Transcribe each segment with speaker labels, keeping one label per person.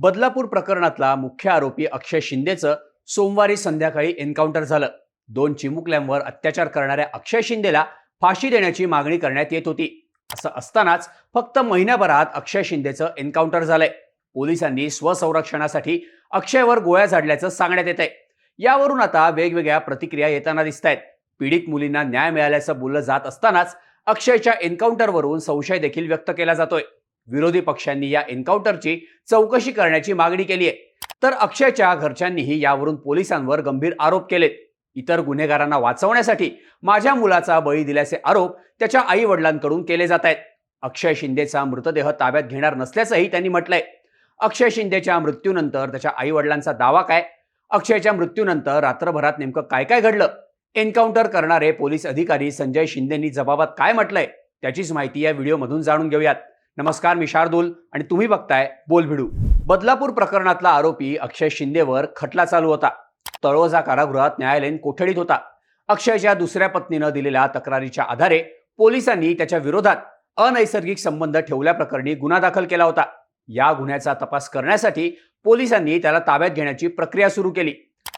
Speaker 1: बदलापूर प्रकरणातला मुख्य आरोपी अक्षय शिंदेचं सोमवारी संध्याकाळी एन्काउंटर झालं. दोन चिमुकल्यांवर अत्याचार करणाऱ्या अक्षय शिंदेला फाशी देण्याची मागणी करण्यात येत होती. असं असतानाच फक्त महिन्याभरात अक्षय शिंदेचं एन्काउंटर झालंय. पोलिसांनी स्वसंरक्षणासाठी अक्षयवर गोळ्या झाडल्याचं सांगण्यात येत आहे यावरून आता वेगवेगळ्या प्रतिक्रिया येताना दिसत आहेत पीडित मुलींना न्याय मिळाल्याचं बोललं जात असतानाच अक्षयच्या एन्काउंटरवरून संशय देखील व्यक्त केला जातोय. विरोधी पक्षांनी या एन्काउंटरची चौकशी करण्याची मागणी केली आहे. तर अक्षयच्या घरच्यांनीही यावरून पोलिसांवर गंभीर आरोप केलेत. इतर गुन्हेगारांना वाचवण्यासाठी माझ्या मुलाचा बळी दिल्याचे आरोप त्याच्या आई वडिलांकडून केले जात आहेत. अक्षय शिंदेचा मृतदेह ताब्यात घेणार नसल्याचंही त्यांनी म्हटलंय. अक्षय शिंदेच्या मृत्यूनंतर त्याच्या आई वडिलांचा दावा काय? अक्षयच्या मृत्यूनंतर रात्रभरात नेमकं काय काय घडलं? एन्काउंटर करणारे पोलीस अधिकारी संजय शिंदेनी जबाबात काय म्हटलंय? त्याचीच माहिती या व्हिडिओमधून जाणून घेऊयात. नमस्कार मी शार्दूल आणि तुम्ही बघताय बोल भिडू. बदलापूर प्रकरणातला आरोपी अक्षय शिंदेवर खटला चालू होता. तळोजा कारागृहात न्यायालयीन कोठडीत होता. अक्षयच्या दुसऱ्या पत्नीनं दिलेल्या तक्रारीच्या आधारे पोलिसांनी त्याच्या विरोधात अनैसर्गिक संबंध ठेवल्याप्रकरणी गुन्हा दाखल केला होता. या गुन्ह्याचा तपास करण्यासाठी पोलिसांनी त्याला ताब्यात घेण्याची प्रक्रिया सुरू केली.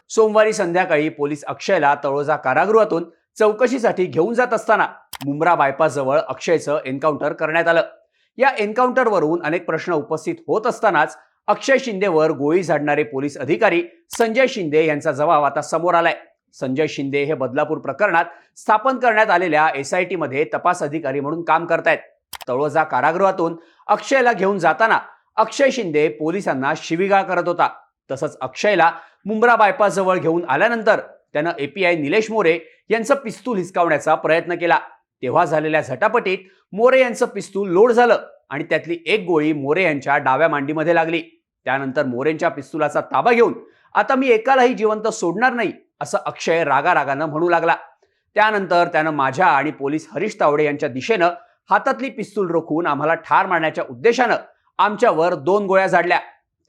Speaker 1: सोमवारी संध्याकाळी पोलीस अक्षयला तळोजा कारागृहातून चौकशीसाठी घेऊन जात असताना मुंब्रा बायपासजवळ अक्षयचं एन्काउंटर करण्यात आलं. या एन्काउंटरवरून अनेक प्रश्न उपस्थित होत असतानाच अक्षय शिंदेवर गोळी झाडणारे पोलीस अधिकारी संजय शिंदे यांचा जबाब आता समोर आलाय. संजय शिंदे हे बदलापूर प्रकरणात स्थापन करण्यात आलेल्या एस आयमध्ये तपास अधिकारी म्हणून काम करतायत. तळोजा कारागृहातून अक्षयला घेऊन जाताना अक्षय शिंदे पोलिसांना शिवीगाळ करत होता. तसंच अक्षयला मुंब्रा बायपास जवळ घेऊन आल्यानंतर त्यानं एपीआय निलेश मोरे यांचं पिस्तूल हिसकावण्याचा प्रयत्न केला. तेव्हा झालेल्या झटापटीत मोरे यांचं पिस्तूल लोड झालं आणि त्यातली एक गोळी मोरे यांच्या डाव्या मांडीमध्ये लागली. त्यानंतर मोरेंच्या पिस्तुलाचा ताबा घेऊन आता मी एकालाही जिवंत सोडणार नाही असं अक्षय रागारागानं म्हणू लागला. त्यानंतर त्यानं माझ्या आणि पोलीस हरीश तावडे यांच्या दिशेनं हातातली पिस्तूल रोखून आम्हाला ठार मारण्याच्या उद्देशानं आमच्यावर दोन गोळ्या झाडल्या.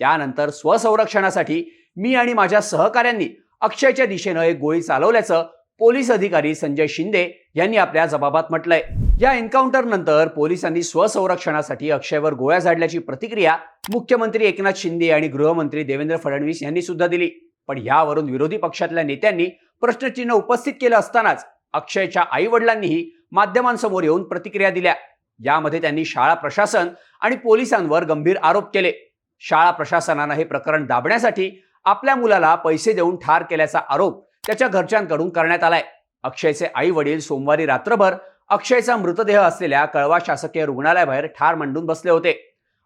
Speaker 1: त्यानंतर स्वसंरक्षणासाठी मी आणि माझ्या सहकाऱ्यांनी अक्षयच्या दिशेनं एक गोळी चालवल्याचं पोलीस अधिकारी संजय शिंदे यांनी आपल्या जबाबात म्हटलंय. या एन्काउंटर नंतर पोलिसांनी स्वसंरक्षणासाठी अक्षयवर गोळ्या झाडल्याची प्रतिक्रिया मुख्यमंत्री एकनाथ शिंदे आणि गृहमंत्री देवेंद्र फडणवीस यांनी सुद्धा दिली. पण यावरून विरोधी पक्षातल्या नेत्यांनी प्रश्नचिन्ह उपस्थित केलं असतानाच अक्षयच्या आई वडिलांनीही माध्यमांसमोर येऊन प्रतिक्रिया दिल्या. यामध्ये त्यांनी शाळा प्रशासन आणि पोलिसांवर गंभीर आरोप केले. शाळा प्रशासनानं हे प्रकरण दाबण्यासाठी आपल्या मुलाला पैसे देऊन ठार केल्याचा आरोप त्याच्या घरच्यांकडून करण्यात आलाय. अक्षयचे आई वडील सोमवारी रात्रभर अक्षयचा मृतदेह असलेल्या कळवा शासकीय रुग्णालयाबाहेर ठार मांडून बसले होते.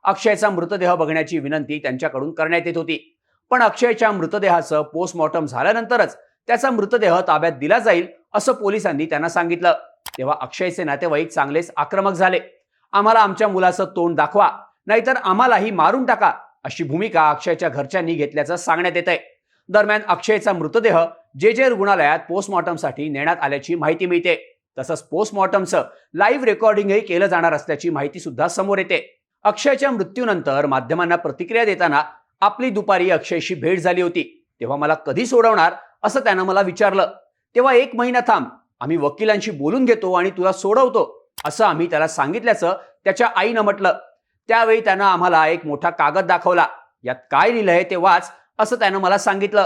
Speaker 1: अक्षयचा मृतदेह बघण्याची विनंती त्यांच्याकडून करण्यात येत होती. पण अक्षयच्या मृतदेहाचं पोस्टमॉर्टम झाल्यानंतरच त्याचा मृतदेह ताब्यात दिला जाईल असं पोलिसांनी त्यांना सांगितलं. तेव्हा अक्षयचे नातेवाईक चांगलेच आक्रमक झाले. आम्हाला आमच्या मुलाचं तोंड दाखवा नाहीतर आम्हालाही मारून टाका अशी भूमिका अक्षयच्या घरच्यांनी घेतल्याचं सांगण्यात येत आहे दरम्यान अक्षयचा मृतदेह जे जे रुग्णालयात पोस्टमॉर्टमसाठी नेण्यात आल्याची माहिती मिळते तसंच पोस्टमॉर्टमचं लाईव्ह रेकॉर्डिंगही केलं जाणार असल्याची माहिती सुद्धा समोर येते. अक्षयच्या मृत्यूनंतर माध्यमांना प्रतिक्रिया देताना आपली दुपारी अक्षयशी भेट झाली होती. तेव्हा मला कधी सोडवणार असं त्यानं मला विचारलं. तेव्हा एक महिना थांब आम्ही वकिलांशी बोलून घेतो आणि तुला सोडवतो असं आम्ही त्याला सांगितल्याचं त्याच्या आईनं म्हटलं. त्यावेळी त्यानं आम्हाला एक मोठा कागद दाखवला. यात काय लिहिलंय ते वाच असं त्यानं मला सांगितलं.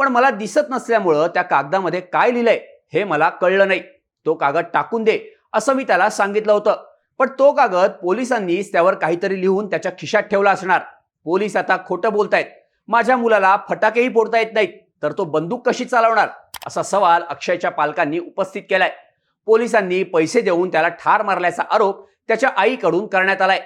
Speaker 1: पण मला दिसत नसल्यामुळं त्या कागदामध्ये काय लिहिलंय हे मला कळलं नाही. तो कागद टाकून दे असं मी त्याला सांगितलं होतं. पण तो कागद पोलिसांनीच त्यावर काहीतरी लिहून त्याच्या खिशात ठेवला असणार. पोलीस आता खोटं बोलतायत. माझ्या मुलाला फटाकेही फोडता येत नाहीत तर तो बंदूक कशी चालवणार? असा सवाल अक्षयच्या पालकांनी उपस्थित केलाय. पोलिसांनी पैसे देऊन त्याला ठार मारल्याचा आरोप त्याच्या आईकडून करण्यात आलाय.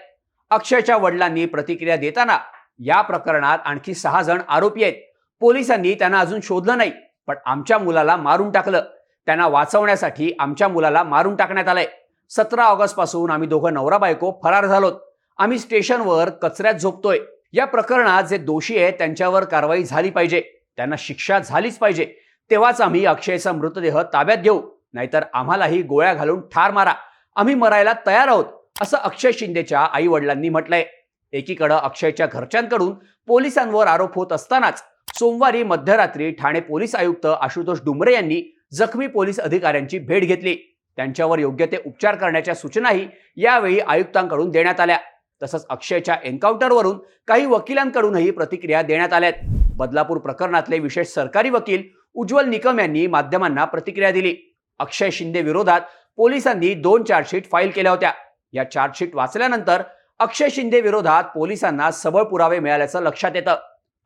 Speaker 1: अक्षयच्या वडिलांनी प्रतिक्रिया देताना या प्रकरणात आणखी सहा जण आरोपी आहेत. पोलिसांनी त्यांना अजून शोधलं नाही पण आमच्या मुलाला मारून टाकलं. त्यांना वाचवण्यासाठी आमच्या मुलाला मारून टाकण्यात आलंय. सतरा ऑगस्टपासून आम्ही दोघं नवरा बायको फरार झालोत. आम्ही स्टेशनवर कचऱ्यात झोपतोय. या प्रकरणात जे दोषी आहेत त्यांच्यावर कारवाई झाली पाहिजे. त्यांना शिक्षा झालीच पाहिजे. तेव्हाच आम्ही अक्षयचा मृतदेह ताब्यात घेऊ. नाहीतर आम्हालाही गोळ्या घालून ठार मारा. आम्ही मरायला तयार आहोत असं अक्षय शिंदेच्या आई वडिलांनी म्हटलंय. एकीकडं अक्षयच्या घरच्यांकडून पोलिसांवर आरोप होत असतानाच सोमवारी मध्यरात्री ठाणे पोलीस आयुक्त आशुतोष डुमरे यांनी जखमी पोलीस अधिकाऱ्यांची भेट घेतली. त्यांच्यावर योग्य ते उपचार करण्याच्या सूचनाही यावेळी आयुक्तांकडून देण्यात आल्या. तसंच अक्षयच्या एन्काउंटरवरून काही वकिलांकडूनही प्रतिक्रिया देण्यात आल्यात बदलापूर प्रकरणातले विशेष सरकारी वकील उज्ज्वल निकम यांनी माध्यमांना प्रतिक्रिया दिली. अक्षय शिंदे विरोधात पोलिसांनी दोन चार्जशीट फाईल केल्या होत्या. या चार्जशीट वाचल्यानंतर अक्षय शिंदे विरोधात पोलिसांना सबळ पुरावे मिळाल्याचं लक्षात येतं.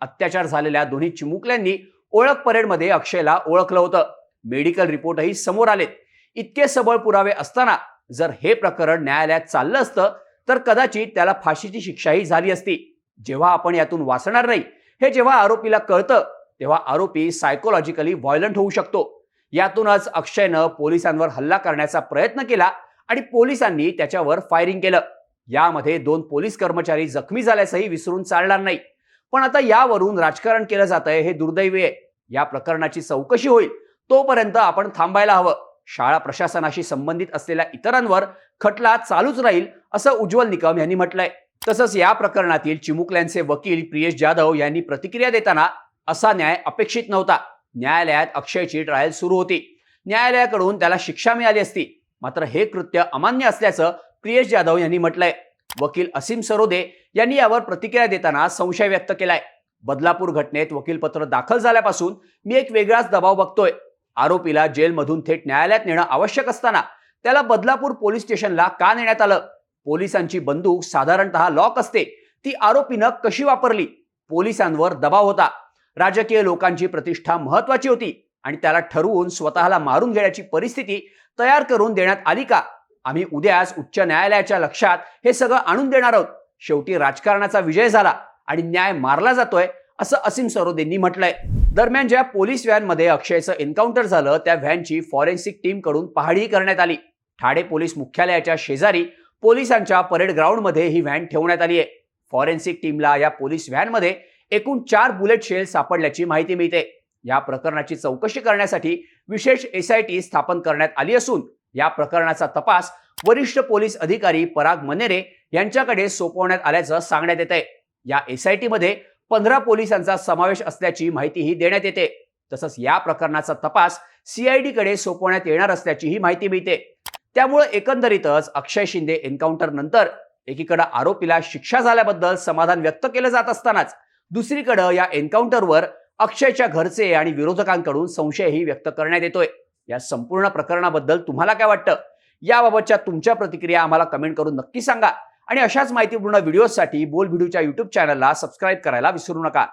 Speaker 1: अत्याचार झालेल्या दोन्ही चिमुकल्यांनी ओळख परेडमध्ये अक्षयला ओळखलं होतं. मेडिकल रिपोर्टही समोर आलेत. इतके सबळ पुरावे असताना जर हे प्रकरण न्यायालयात चाललं असतं तर कदाचित त्याला फाशीची शिक्षाही झाली असती. जेव्हा आपण यातून वाचणार नाही हे जेव्हा आरोपीला कळतं तेव्हा आरोपी सायकोलॉजिकली व्हायलंट होऊ शकतो. यातूनच अक्षयनं पोलिसांवर हल्ला करण्याचा प्रयत्न केला आणि पोलिसांनी त्याच्यावर फायरिंग केलं. यामध्ये दोन पोलीस कर्मचारी जखमी झाल्याचंही विसरून चालणार नाही. पण आता यावरून राजकारण केलं जात आहे हे दुर्दैवी आहे. या प्रकरणाची चौकशी होईल. तोपर्यंत आपण थांबायला हवं. शाळा प्रशासनाशी संबंधित असलेल्या इतरांवर खटला चालूच राहील असं उज्ज्वल निकम यांनी म्हटलंय. तसंच या प्रकरणातील चिमुकल्यांचे वकील प्रियेश जाधव यांनी प्रतिक्रिया देताना असा न्याय अपेक्षित नव्हता. न्यायालयात अक्षयची ट्रायल सुरू होती. न्यायालयाकडून त्याला शिक्षा मिळाली असती. मात्र हे कृत्य अमान्य असल्याचं प्रियेश जाधव यांनी म्हटलंय. वकील असीम सरोदे यांनी यावर प्रतिक्रिया देताना संशय व्यक्त केलाय. बदलापूर घटनेत वकीलपत्र दाखल झाल्यापासून मी एक वेगळाच दबाव बघतोय. आरोपीला जेलमधून थेट न्यायालयात नेणं आवश्यक असताना त्याला बदलापूर पोलीस स्टेशनला का नेण्यात आलं? पोलिसांची बंदूक साधारणतः लॉक असते. ती आरोपीनं कशी वापरली? पोलिसांवर दबाव होता. राजकीय लोकांची प्रतिष्ठा महत्वाची होती आणि त्याला ठरवून स्वतःला मारून घेण्याची परिस्थिती तयार करून देण्यात आली का? आम्ही उद्याच उच्च न्यायालयाच्या लक्षात हे सगळं आणून देणार आहोत. शेवटी राजकारणाचा विजय झाला आणि न्याय मारला जातोय असं असीम सरोदेंनी म्हटलंय. दरम्यान ज्या पोलीस व्हॅनमध्ये अक्षयचं एन्काउंटर झालं त्या व्हॅनची फॉरेन्सिक टीमकडून पाहणी करण्यात आली. ठाणे पोलीस मुख्यालयाच्या शेजारी पोलिसांच्या परेड ग्राउंडमध्ये ही व्हॅन ठेवण्यात आली आहे फॉरेन्सिक टीमला या पोलीस व्हॅनमध्ये एकूण चार बुलेट शेल सापडल्याची माहिती मिळते. या प्रकरणाची चौकशी करण्यासाठी विशेष एसआयटी स्थापन करण्यात आली असून या प्रकरणाचा तपास वरिष्ठ पोलीस अधिकारी पराग मनेरे यांच्याकडे सोपवण्यात आल्याचं सांगण्यात येत आहे या एसआयटी मध्ये पंधरा पोलिसांचा समावेश असल्याची माहितीही देण्यात येते. तसंच या प्रकरणाचा तपास सीआयडीकडे सोपवण्यात येणार असल्याचीही माहिती मिळते. त्यामुळे एकंदरीतच अक्षय शिंदे एन्काउंटर नंतर एकीकडे आरोपीला शिक्षा झाल्याबद्दल समाधान व्यक्त केलं जात असतानाच दुसरीकडे या एन्काउंटरवर अक्षयच्या घरचे आणि विरोधकांकडून संशयही व्यक्त करण्यात येतोय. या संपूर्ण प्रकरणाबद्दल तुम्हाला काय वाटतं? याबाबतच्या तुमच्या प्रतिक्रिया आम्हाला कमेंट करून नक्की सांगा. आणि अशाच माहितीपूर्ण व्हिडिओसाठी बोल व्हिडिओच्या युट्यूब चॅनलला सबस्क्राईब करायला विसरू नका.